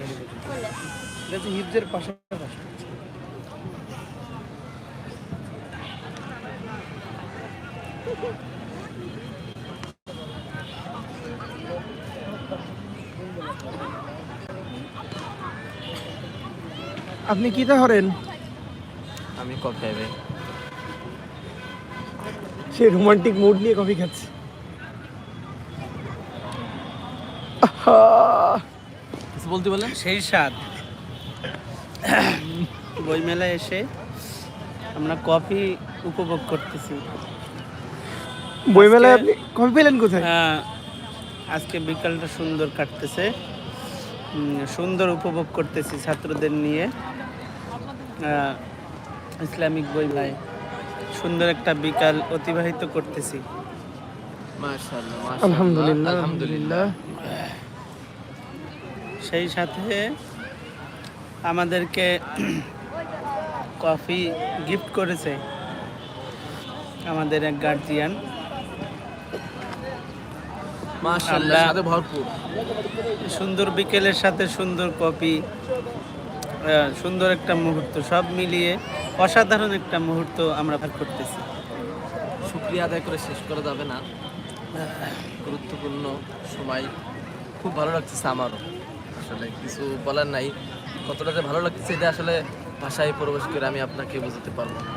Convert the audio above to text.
এটা হচ্ছে হিপজের পাশাপাশি। আপনি কি ধরেন? আমি কফি খাইবে সে রোমান্টিক মুড নিয়ে কফি খাচ্ছে। আহা! কিছু বলতে বলেন? সেই স্বাদ। বইমেলায় এসে আমরা কফি উপভোগ করতেছি। বইমেলায় আপনি কফি পেলেন কোথায়? আজকে বিকালটা সুন্দর কাটতেছে। সুন্দর উপভোগ করতেছি ছাত্রদের নিয়ে। আহ, ইসলামিক বইমেলায়। সুন্দর একটা বিকাল অতিবাহিত করতেছি। আলহামদুলিল্লাহ। আলহামদুলিল্লাহ। সেই সাথে আমাদেরকে কফি গিফট করেছে আমাদের এক গার্জিয়ান সুন্দর বিকেলের সাথে সুন্দর কপি সুন্দর একটা মুহূর্ত সব মিলিয়ে অসাধারণ একটা মুহূর্ত আমরা ভাগ করতেছি। শুক্রিয়া আদায় করে শেষ করা যাবে না। গুরুত্বপূর্ণ সময়। খুব ভালো লাগছে আমারও। আসলে কিছু বলার নাই। কতটা যে ভালো লাগছে এটা আসলে ভাষায় প্রবেশ করে আমি আপনাকে বুঝতে পারব না।